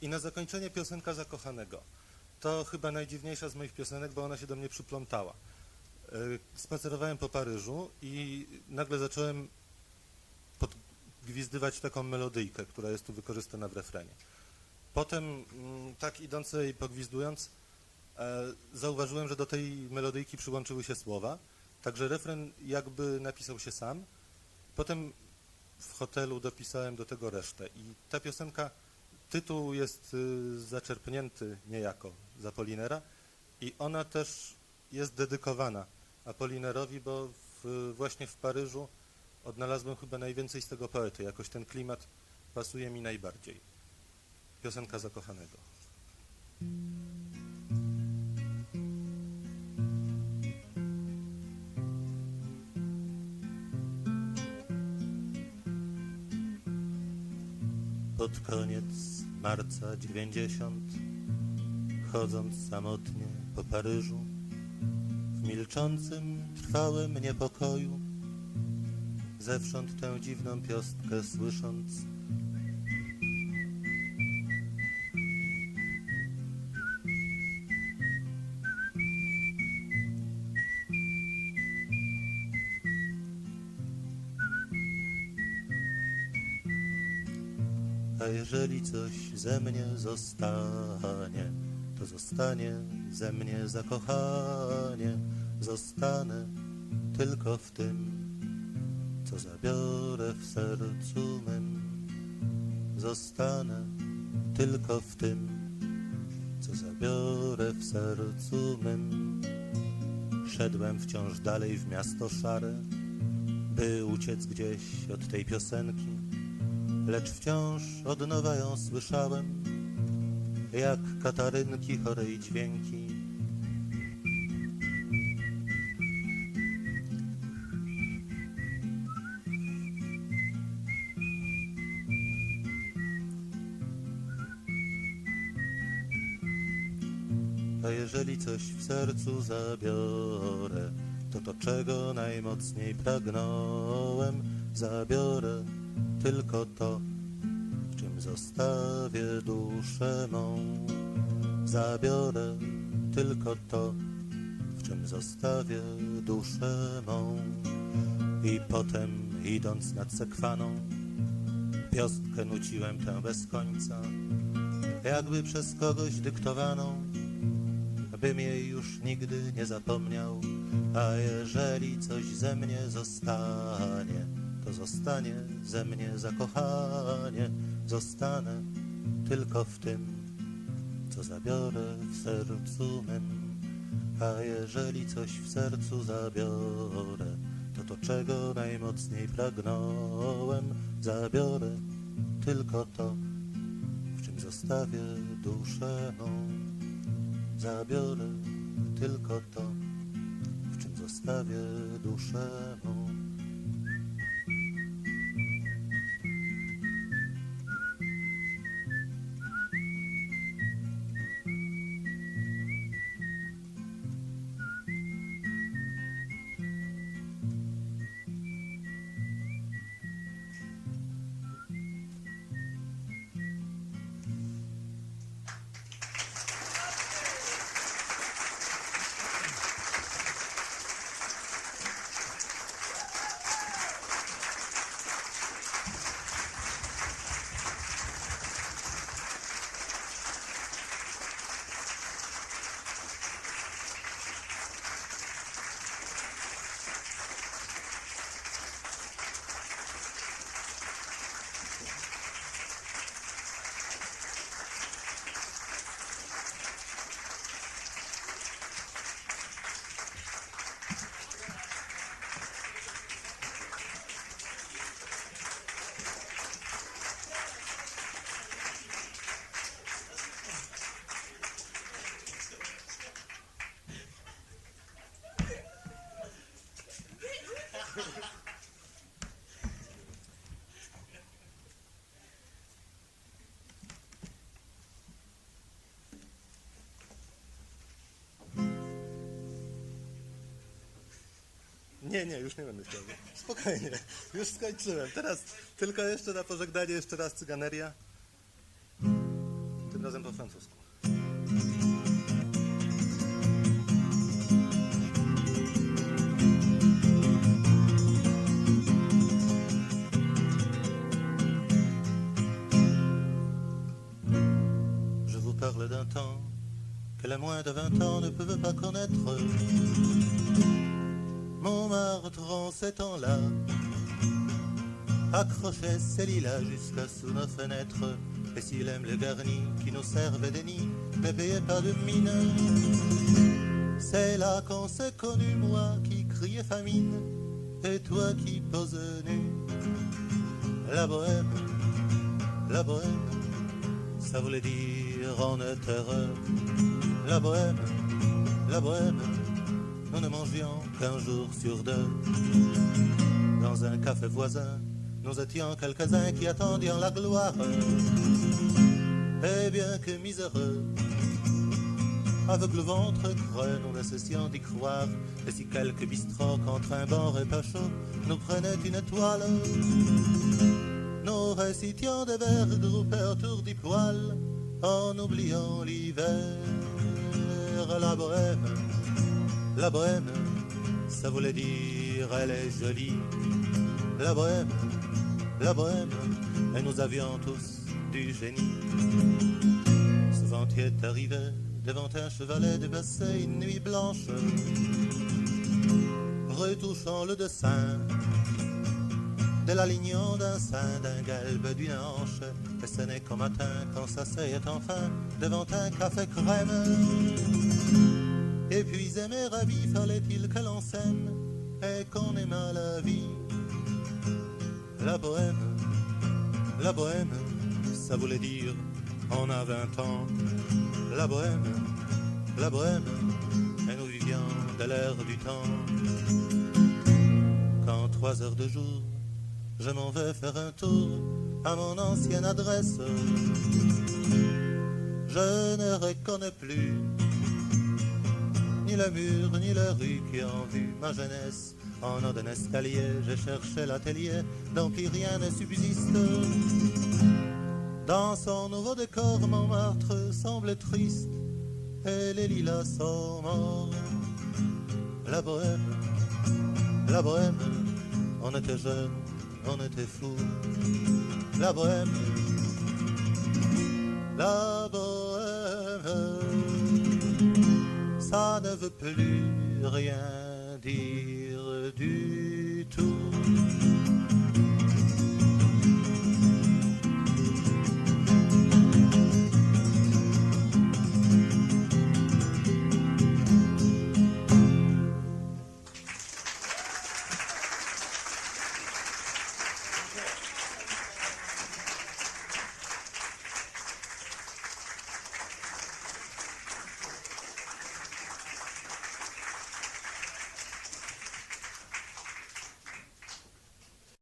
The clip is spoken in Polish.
I na zakończenie piosenka zakochanego. To chyba najdziwniejsza z moich piosenek, bo ona się do mnie przyplątała. Y, Spacerowałem po Paryżu i nagle zacząłem podgwizdywać taką melodyjkę, która jest tu wykorzystana w refrenie. Potem, mm, tak idąc i pogwizdując, e, zauważyłem, że do tej melodyjki przyłączyły się słowa, także refren jakby napisał się sam. Potem w hotelu dopisałem do tego resztę i ta piosenka, tytuł jest y, zaczerpnięty niejako z Apolinera i ona też jest dedykowana Apolinerowi, bo w, właśnie w Paryżu odnalazłem chyba najwięcej z tego poety. Jakoś ten klimat pasuje mi najbardziej. Piosenka zakochanego. Pod koniec marca dziewięćdziesiąt, chodząc samotnie po Paryżu, w milczącym, trwałym niepokoju, zewsząd tę dziwną piostkę słysząc, A jeżeli coś ze mnie zostanie, to zostanie ze mnie zakochanie. Zostanę tylko w tym, co zabiorę w sercu mym. Zostanę tylko w tym, co zabiorę w sercu mym. Szedłem wciąż dalej w miasto szare, by uciec gdzieś od tej piosenki lecz wciąż od nowa ją słyszałem, jak katarynki chorej dźwięki. A jeżeli coś w sercu zabiorę, to to czego najmocniej pragnąłem, zabiorę tylko to, w czym zostawię duszę mą. Zabiorę tylko to, w czym zostawię duszę mą. I potem, idąc nad sekwaną, piostkę nuciłem tę bez końca, jakby przez kogoś dyktowaną, bym jej już nigdy nie zapomniał. A jeżeli coś ze mnie zostanie, to zostanie ze mnie zakochanie. Zostanę tylko w tym, co zabiorę w sercu mym. A jeżeli coś w sercu zabiorę, to to czego najmocniej pragnąłem, zabiorę tylko to, w czym zostawię duszę. Zabiorę tylko to, w czym zostawię duszę Nie, nie, już nie będę chciał. Spokojnie, już skończyłem. Teraz tylko jeszcze na pożegnanie jeszcze raz cyganeria. razem po francusku. Je vous parle d'un temps que moins de 20 ans ne peuvent pas connaître. Montmartre en ces temps-là accrochait ses lilas jusqu'à sous nos fenêtres. Et s'il aime le garni qui nous servait des nids, ne payait pas de mine. C'est là qu'on s'est connu, moi qui criais famine, et toi qui poses nu. La bohème, la bohème, ça voulait dire en terreur. La bohème, la bohème, nous ne mangions qu'un jour sur deux. Dans un café voisin, nous étions quelques-uns qui attendions la gloire. Et bien que miséreux, avec le ventre creux, nous cessions d'y croire. Et si quelques bistrots contre un bon repas chaud nous prenaient une toile, nous récitions des vers groupés autour du poêle en oubliant l'hiver. La bohème, la bohème, ça voulait dire elle est jolie. La bohème, la bohème, et nous avions tous du génie. Souvent tu es arrivé devant un chevalet dépassé une nuit blanche, retouchant le dessin de l'alignon d'un sein, d'un galbe, d'une hanche. Et ce n'est qu'au matin qu'on s'asseyait enfin devant un café crème. Puis aimer ravi, fallait-il que l'on s'aime et qu'on aimât la vie? La bohème, la bohème, ça voulait dire on a vingt ans. La bohème, la bohème, et nous vivions de l'air du temps. Quand trois heures de jour, je m'en vais faire un tour à mon ancienne adresse. Je ne reconnais plus ni le mur, ni la rue qui ont vu ma jeunesse. En haut d'un escalier, je cherchais l'atelier plus rien ne subsiste. Dans son nouveau décor, Montmartre semble triste et les lilas sont morts. La bohème, la bohème, on était jeunes, on était fous. La bohème, la bohème, ça ne veut plus rien dire du tout.